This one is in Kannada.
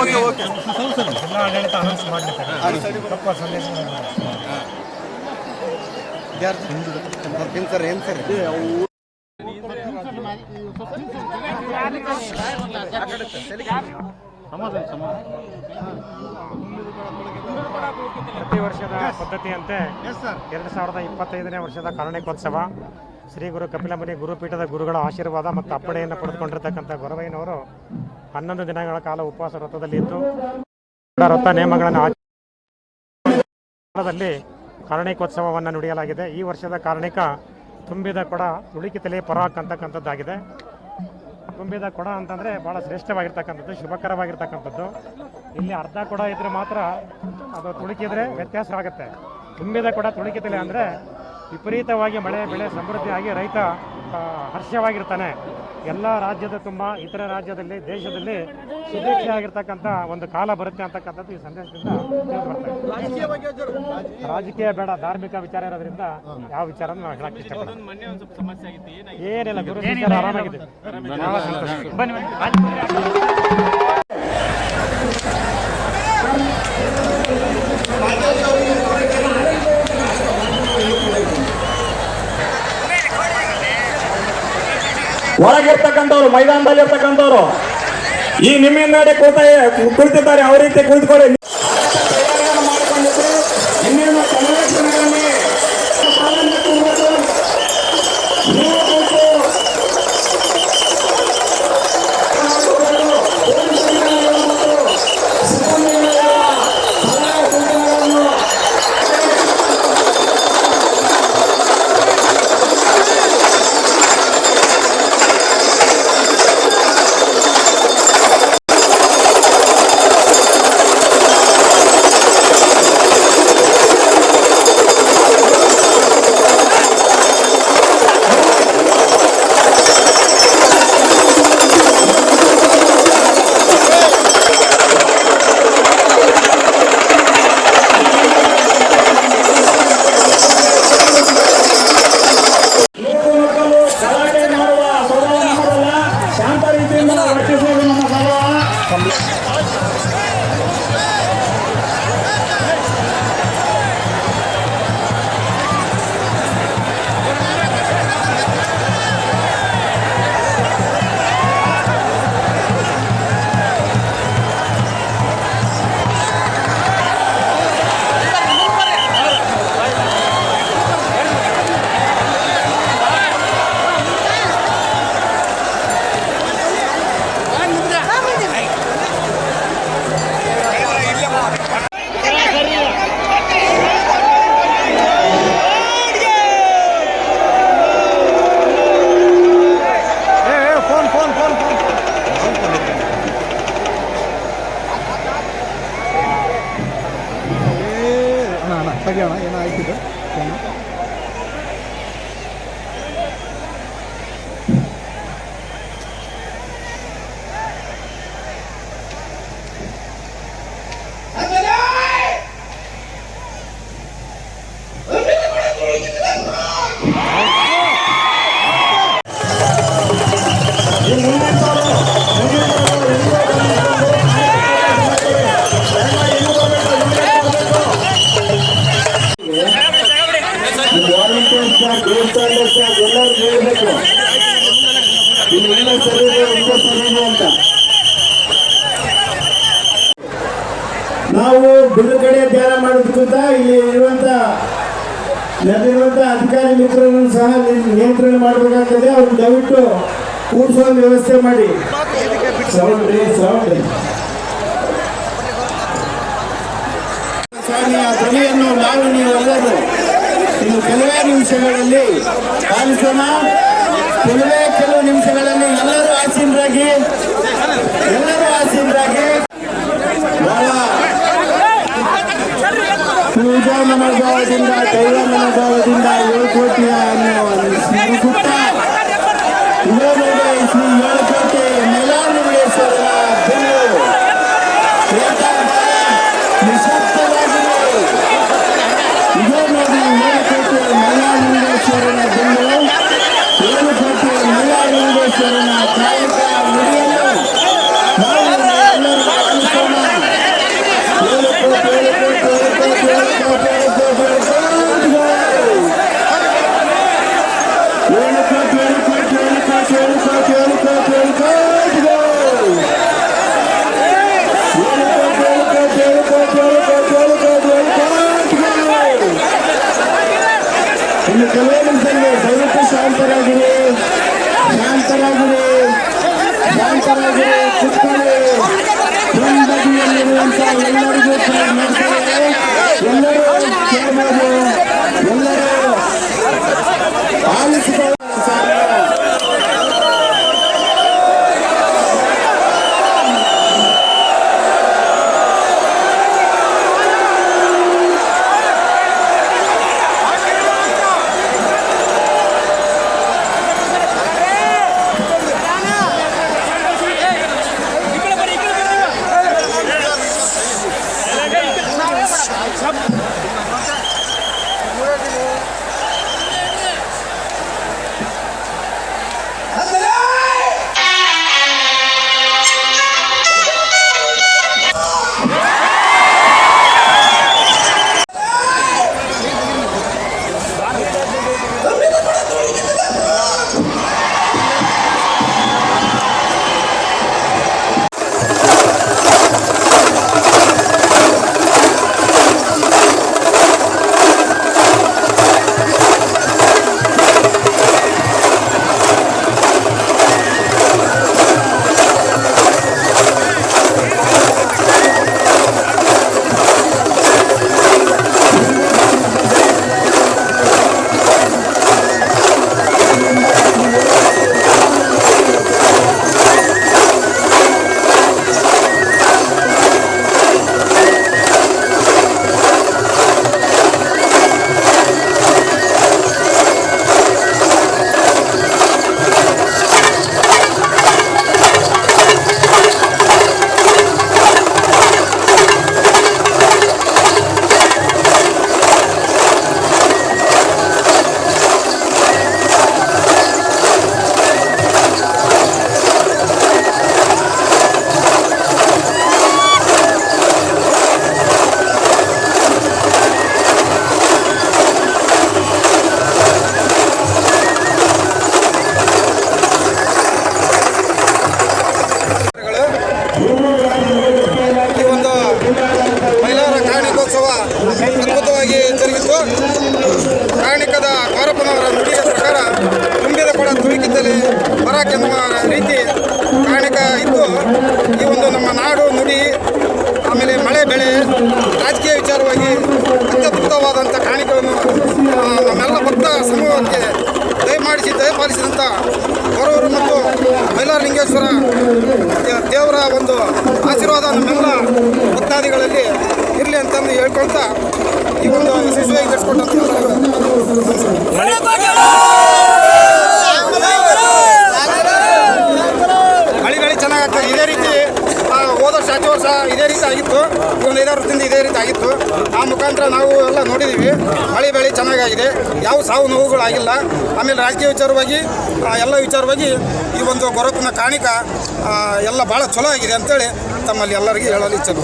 Okay okay. ಜಿಲ್ಲಾ ಆಡಳಿತ ಅನೌನ್ಸ್ ಮಾಡಲಿಕ್ಕೆ ತಪ್ಪ ಸಂದೇಶ ಏನು ಸರ್ ಏನು ಸರ್. ಪ್ರತಿ ವರ್ಷದ ಪದ್ಧತಿಯಂತೆ ಎರಡು ಸಾವಿರದ ಇಪ್ಪತ್ತೈದನೇ ವರ್ಷದ ಕಾರಣಿಕೋತ್ಸವ. ಶ್ರೀ ಗುರು ಕಪಿಲಮುನಿ ಗುರುಪೀಠದ ಗುರುಗಳ ಆಶೀರ್ವಾದ ಮತ್ತು ಅಪ್ಪಣೆಯನ್ನು ಪಡೆದುಕೊಂಡಿರ್ತಕ್ಕಂಥ ಗೊರವಯ್ಯನವರು ಹನ್ನೊಂದು ದಿನಗಳ ಕಾಲ ಉಪವಾಸ ವ್ರತದಲ್ಲಿ ಇದ್ದು ವ್ರತ ನಿಯಮಗಳನ್ನು ಆಚರಣೆಯಲ್ಲಿ ಕಾರಣಿಕೋತ್ಸವವನ್ನು ನುಡಿಯಲಾಗಿದೆ. ಈ ವರ್ಷದ ಕಾರಣಿಕ ತುಂಬಿದ ಕೊಡ ತುಳುಕಿತಲೆ ಪರ ಅಂತಕ್ಕಂಥದ್ದಾಗಿದೆ. ತುಂಬಿದ ಕೊಡ ಅಂತಂದರೆ ಭಾಳ ಶ್ರೇಷ್ಠವಾಗಿರ್ತಕ್ಕಂಥದ್ದು, ಶುಭಕರವಾಗಿರ್ತಕ್ಕಂಥದ್ದು. ಇಲ್ಲಿ ಅರ್ಧ ಕೊಡ ಇದ್ದರೆ ಮಾತ್ರ ಅದು ತುಳುಕಿದ್ರೆ ವ್ಯತ್ಯಾಸ ಆಗುತ್ತೆ ತುಂಬಿದ ಕೊಡ ತುಳುಕಿತಲೆ ಅಂದರೆ ವಿಪರೀತವಾಗಿ ಮಳೆ ಬೆಳೆ ಸಮೃದ್ಧಿಯಾಗಿ ರೈತ ಹರ್ಷವಾಗಿರ್ತಾನೆ. ಎಲ್ಲ ರಾಜ್ಯದ ತುಂಬ ಇತರ ರಾಜ್ಯದಲ್ಲಿ ದೇಶದಲ್ಲಿ ಸುಭಿಕ್ಷೆ ಆಗಿರ್ತಕ್ಕಂಥ ಒಂದು ಕಾಲ ಬರುತ್ತೆ ಅಂತಕ್ಕಂಥದ್ದು ಈ ಸಂದೇಶದಿಂದ ರಾಜಕೀಯ ಬೇಡ ಧಾರ್ಮಿಕ ವಿಚಾರ ಇರೋದ್ರಿಂದ ಯಾವ ವಿಚಾರ ನಾವು ಹೇಳಕ್ ಇಷ್ಟಪಡ್ತೀನಿ ಏನಿಲ್ಲ ಗುರು ಆರಾಮಾಗಿದೆ ಆರಾಮಾಗಿದ್ದೀವಿ. ಬಹಳ ಸಂತೋಷ. ಬನ್ನಿ ಒಳಗಿರ್ತಕ್ಕಂಥವ್ರು ಮೈದಾನದಲ್ಲಿ ಇರ್ತಕ್ಕಂಥವ್ರು ಈ ನಿಮ್ಮಿಂದ ಕೂತ ಕುಳಿತಿದ್ದಾರೆ. ಅವ್ರ ರೀತಿ ಕುಳಿತುಕೊಳ್ಳಿ. ഒക്കെയാണ് ഈ നായ്ക്കിട്ട് ಅಂತ ನಾವು ಬಿಡುಗಡೆ ಧ್ಯಾನ ಮಾಡೋದಕ್ಕಿಂತ ಇಲ್ಲಿ ಇರುವಂತ ನಡೆದಿರುವಂತ ಅಧಿಕಾರಿ ಮಿತ್ರರನ್ನು ಸಹ ನಿಯಂತ್ರಣ ಮಾಡಬೇಕಾಗ್ತದೆ. ಅವ್ರು ದಯವಿಟ್ಟು ಕೂಡಿಸುವ ವ್ಯವಸ್ಥೆ ಮಾಡಿ. ಸೌಂಡ್ ರೀ ಸೌಂಡ್ ಧ್ವನಿಯನ್ನು ನಾವು ನೀವೆಲ್ಲರೂ ಒಂದು ಕೆಲವೇ ನಿಮಿಷಗಳಲ್ಲಿ ಪಾಲಿಸೋಣ ಕೆಲವೇ ಕೆಲವು ನಿಮಿಷಗಳಲ್ಲಿ ಎಲ್ಲರೂ ಆಸೀನರಾಗಿ ಎಲ್ಲರೂ ಆಸೀನರಾಗಿ ಬಹಳ ಪೂಜಾ ಮನೋಭಾವದಿಂದ ದೈವ ಮನೋಭಾವದಿಂದ ಏಳು ಕೋಟಿಯ পরম্পরা ದಯಪಾಲಿಸಿದಂಥ ಬರೋರು ಮತ್ತು ಮೈಲಾರಲಿಂಗೇಶ್ವರ ದೇವರ ಒಂದು ಆಶೀರ್ವಾದ ನಮ್ಮೆಲ್ಲ ಭಕ್ತಾದಿಗಳಲ್ಲಿ ಇರಲಿ ಅಂತಂದು ಹೇಳ್ಕೊಳ್ತಾ ಈ ಒಂದು ಯಶಸ್ವಿಯಾಗಿ ನಡೆಸ್ಕೊಟ್ಟಂತ ಮಳೆ ಬೆಳೆ ಚೆನ್ನಾಗಾಗ್ತದೆ ಇದೇ ರೀತಿ ಆ, ಹೋದ ವರ್ಷ ಹತ್ತು ವರ್ಷ ಇದೇ ರೀತಿ ಆಗಿತ್ತು. ಒಂದು ಐದಾರು ವರ್ಷದಿಂದ ಇದೇ ರೀತಿ ಆಗಿತ್ತು. ಆ ಮುಖಾಂತರ ನಾವು ಎಲ್ಲ ನೋಡಿದ್ದೀವಿ ಮಳೆ ಬೆಳೆ ಚೆನ್ನಾಗಾಗಿದೆ. ಯಾವ ಸಾವು ನೋವುಗಳಾಗಿಲ್ಲ. ಆಮೇಲೆ ರಾಜಕೀಯ ವಿಚಾರವಾಗಿ ಎಲ್ಲ ವಿಚಾರವಾಗಿ ಈ ಒಂದು ಗೊರಪಿನ ಕಾಣಿಕ ಎಲ್ಲ ಭಾಳ ಚಲೋ ಆಗಿದೆ ಅಂತೇಳಿ ತಮ್ಮಲ್ಲಿ ಎಲ್ಲರಿಗೂ ಹೇಳಲು ಇಚ್ಛೆ.